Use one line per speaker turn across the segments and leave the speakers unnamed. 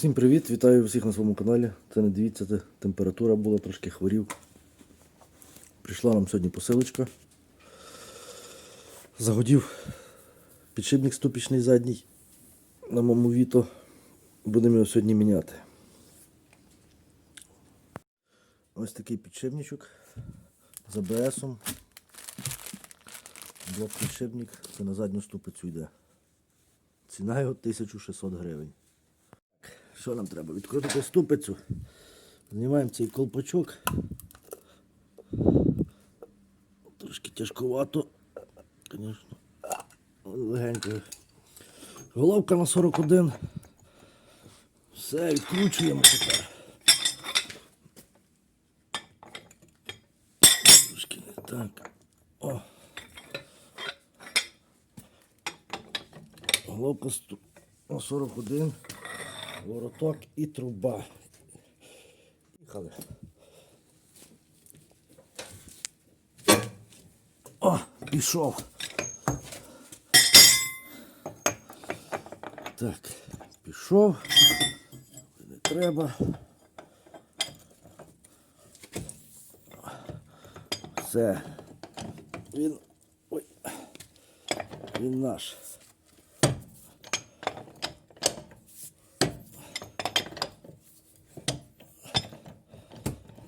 Всім привіт! Вітаю всіх на своєму каналі. Це не дивіться, це температура була, трошки хворів. Прийшла нам сьогодні посилочка. Загодів підшипник ступічний задній на моєму віто. Будемо його сьогодні міняти. Ось такий підшипничок з АБСом. Блок підшипник, це на задню ступицю йде. Ціна його 1600 гривень. Що нам треба? Відкрутити ступицю. Знімаємо цей колпачок. Трошки тяжкувато, звісно. Легенько. Головка на 41. Все, відкручуємо тепер. Трошки не так. О. Головка на 41 вороток і труба. Їхали. О, пішов. Так, пішов. Не треба. Все. Він. Ой. Він наш.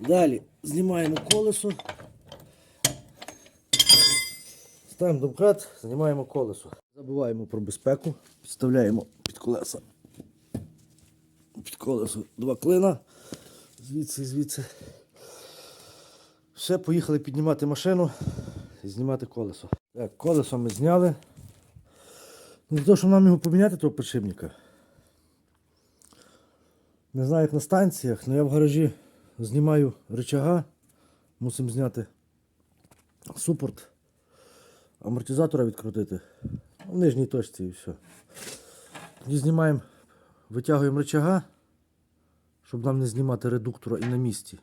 Далі знімаємо колесо. Ставимо домкрат, знімаємо колесо. Забуваємо про безпеку, підставляємо під колеса. Під колесо два клина. Звідси, звідси. Все, поїхали піднімати машину і знімати колесо. Так, колесо ми зняли. Ну, Для того, щоб нам його поміняти, того підшипника. Не знаю, як на станціях, але я в гаражі знімаю рычага, мусимо зняти супорт, амортизатора відкрутити. В нижній точці і все. І знімаємо, витягуємо рычага, щоб нам не знімати редуктора і на місці.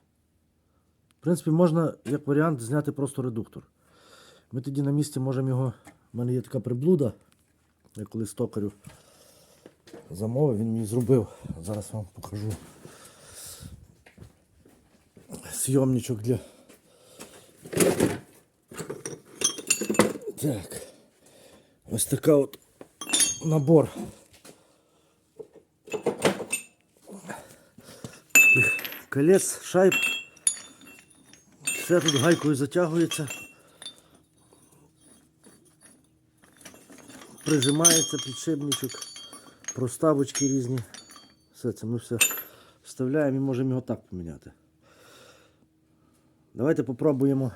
В принципі, можна, як варіант, зняти просто редуктор. Ми тоді на місці можемо його. У мене є така приблуда. Я колись токарю замовив, він мені зробив. Зараз вам покажу съемничок для. Так. Ось така от набор. Колес, шайб. Все тут гайкою затягується. Прижимається підшипничок, проставочки різні. Все це ми все вставляємо і можемо його так поміняти. Давайте попробуємо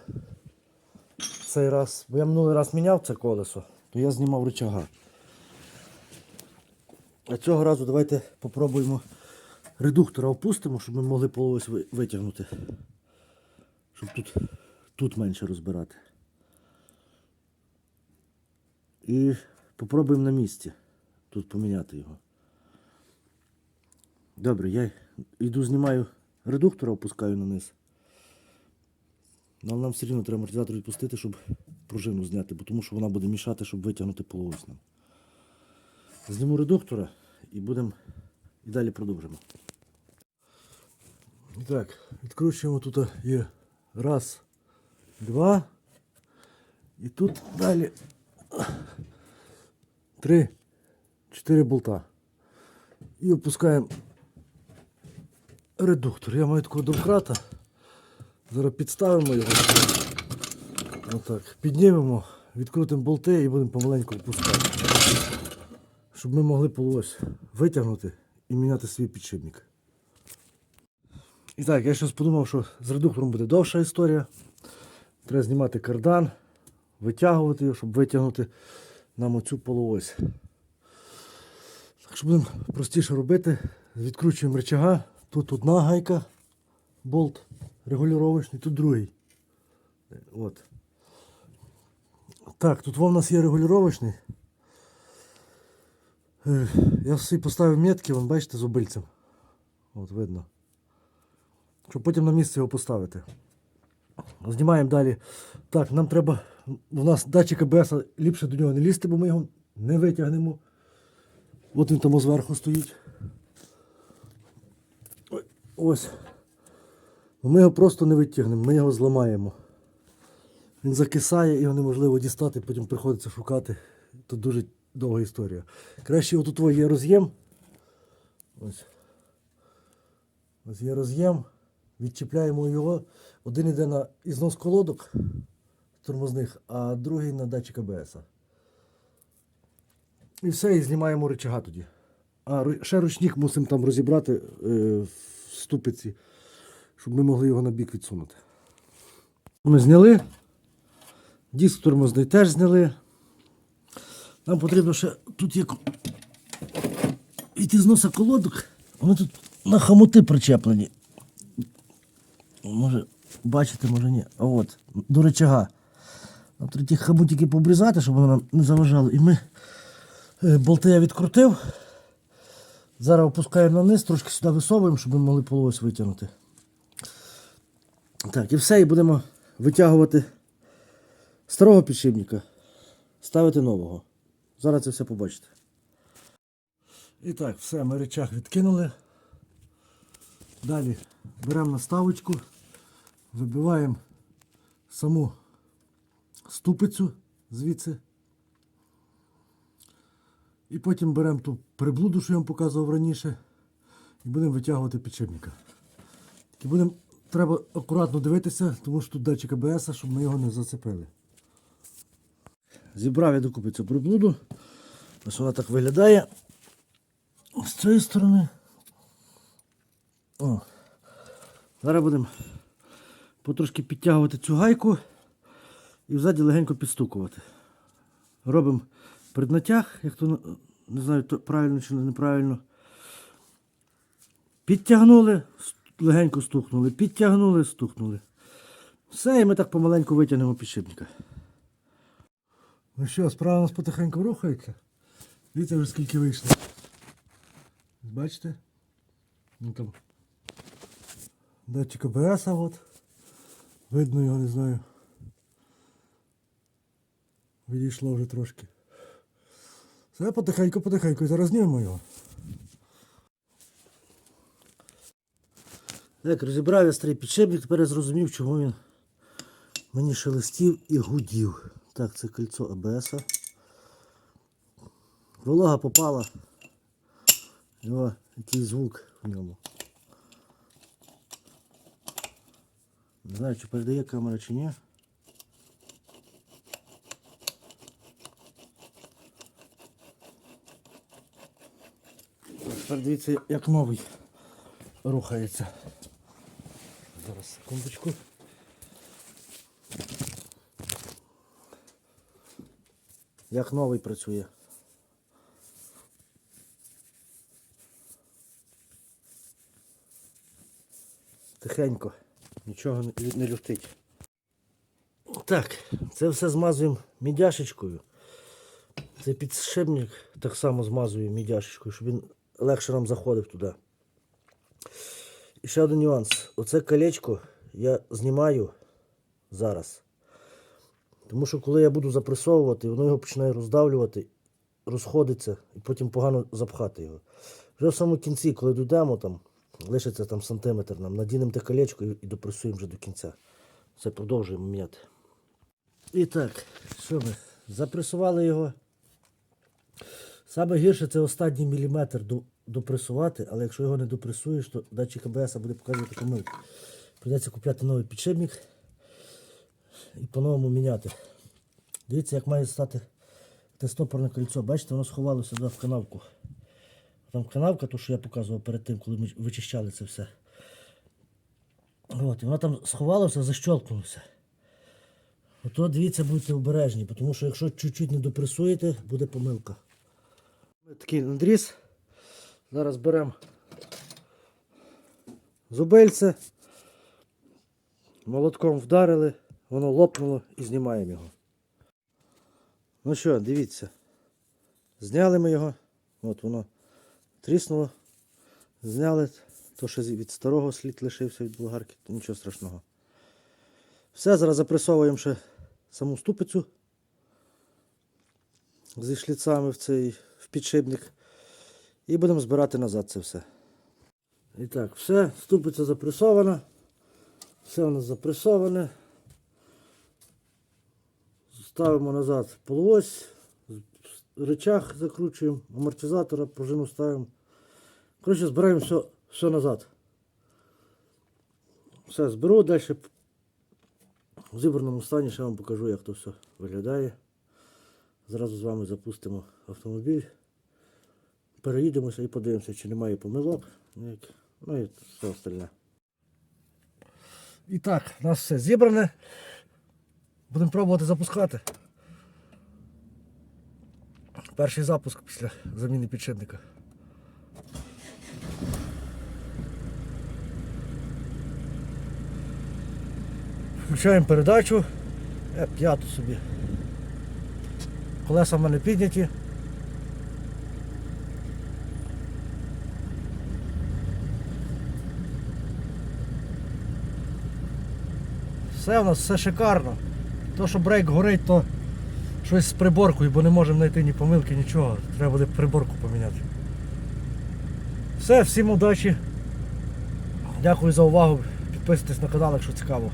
цей раз. Бо я минулий раз міняв це колесо, то я знімав рычага. А цього разу давайте попробуємо редуктора опустимо, щоб ми могли полось витягнути. Щоб тут, тут менше розбирати. І попробуємо на місці тут поміняти його. Добре, я йду знімаю редуктора, опускаю на низ. Але нам все рівно треба амортизатор відпустити, щоб пружину зняти, бо тому що вона буде мішати, щоб витягнути полуось нам. Зніму редуктора і будемо і далі продовжимо. І так, відкручуємо тут є раз, два. І тут далі три, чотири болта. І опускаємо редуктор. Я маю такого домкрата. Зараз підставимо його. Отак. Піднімемо, відкрутимо болти і будемо помаленьку опускати. Щоб ми могли полось витягнути і міняти свій підшипник. І так, я щось подумав, що з редуктором буде довша історія. Треба знімати кардан, витягувати його, щоб витягнути нам оцю полуось. Так що будемо простіше робити. Відкручуємо рычага. Тут одна гайка, болт регулювачний, тут другий. От. Так, тут в нас є регулювачний. Я собі поставив метки, вон бачите, з обильцем. От видно. Щоб потім на місце його поставити. Знімаємо далі. Так, нам треба. У нас датчик АБС, ліпше до нього не лізти, бо ми його не витягнемо. От він там зверху стоїть. Ось. Ми його просто не витягнемо, ми його зламаємо. Він закисає, його неможливо дістати, потім приходиться шукати. Тут дуже довга історія. Краще отут є роз'єм. Ось. Ось є роз'єм. Відчіпляємо його. Один йде на ізнос колодок тормозних, а другий на датчик АБС. І все, і знімаємо рычага тоді. А ще ручник мусимо там розібрати е, в ступиці, щоб ми могли його на бік відсунути. Ми зняли. Диск тормозний теж зняли. Нам потрібно ще тут є ко- від ізноса колодок. Вони тут на хомути причеплені. Може, бачите, може ні. А от, до речага. Нам треба ті хомутики побрізати, щоб воно нам не заважало. І ми е, болти я відкрутив. Зараз опускаємо на низ, трошки сюди висовуємо, щоб ми могли полось витягнути. Так, і все, і будемо витягувати старого підшипника, ставити нового. Зараз це все побачите. І так, все, ми речах відкинули. Далі беремо наставочку, вибиваємо саму ступицю звідси. І потім беремо ту приблуду, що я вам показував раніше, і будемо витягувати підшипника. Будемо, треба акуратно дивитися, тому що тут датчик АБС, щоб ми його не зацепили. Зібрав я докупи цю приблуду. Ось вона так виглядає. З цієї сторони. О. Зараз будемо потрошки підтягувати цю гайку і взаді легенько підстукувати. Робимо преднатяг, як то не знаю, то правильно чи неправильно. Підтягнули, легенько стукнули, підтягнули, стукнули. Все, і ми так помаленьку витягнемо підшипника. Ну що, справа у нас потихеньку рухається. Дивіться вже скільки вийшло. Бачите? Ну там. Датчик АБС, от. Видно його, не знаю. Відійшло вже трошки. Все потихеньку, потихеньку, і зараз знімемо його. Так, розібрав я старий підшипник, тепер я зрозумів, чому він мені шелестів і гудів. Так, це кольцо АБС. Волога попала. О, який звук в ньому. Не знаю, чи передає камера чи ні. Тепер дивіться, як новий рухається. Зараз секундочку. Як новий працює. Тихенько, нічого не, люфтить. Так, це все змазуємо мідяшечкою. Цей підшипник так само змазую мідяшечкою, щоб він легше нам заходив туди. І ще один нюанс. Оце колечко я знімаю зараз. Тому що коли я буду запресовувати, воно його починає роздавлювати, розходиться і потім погано запхати його. Вже в самому кінці, коли дійдемо, там, лишиться там сантиметр, нам надінемо те колечко і, допресуємо вже до кінця. Все продовжуємо м'яти. І так, що ми? Запресували його. Саме гірше це останній міліметр до- допресувати, але якщо його не допресуєш, то датчик АБС буде показувати помилку. Придеться купляти новий підшипник і по-новому міняти. Дивіться, як має стати те стопорне кольцо. Бачите, воно сховалося в канавку. Там канавка, то що я показував перед тим, коли ми вичищали це все. От, і воно там сховалося, защолкнулося. Ото дивіться, будьте обережні, тому що якщо чуть-чуть не допресуєте, буде помилка. Такий надріз. Зараз беремо зубельце, молотком вдарили, воно лопнуло і знімаємо його. Ну що, дивіться. Зняли ми його. От воно тріснуло. Зняли. То, що від старого слід лишився від болгарки, то нічого страшного. Все, зараз запресовуємо ще саму ступицю зі шліцами в цей в підшипник. І будемо збирати назад це все. І так, все, ступиця запресована. Все у нас запресоване. Ставимо назад полуось, рычаг закручуємо, амортизатора, пружину ставимо. Коротше, збираємо все, все назад. Все зберу, далі в зібраному стані ще вам покажу, як то все виглядає. Зразу з вами запустимо автомобіль. Переїдемося і подивимося, чи немає помилок. Ну і все остальне. І так, у нас все зібране. Будемо пробувати запускати. Перший запуск після заміни підшипника. Включаємо передачу. Е, п'яту собі. Колеса в мене підняті. Все у нас все шикарно. То, що брейк горить, то щось з приборкою, бо не можемо знайти ні помилки, нічого. Треба буде приборку поміняти. Все, всім удачі. Дякую за увагу. Підписуйтесь на канал, якщо цікаво.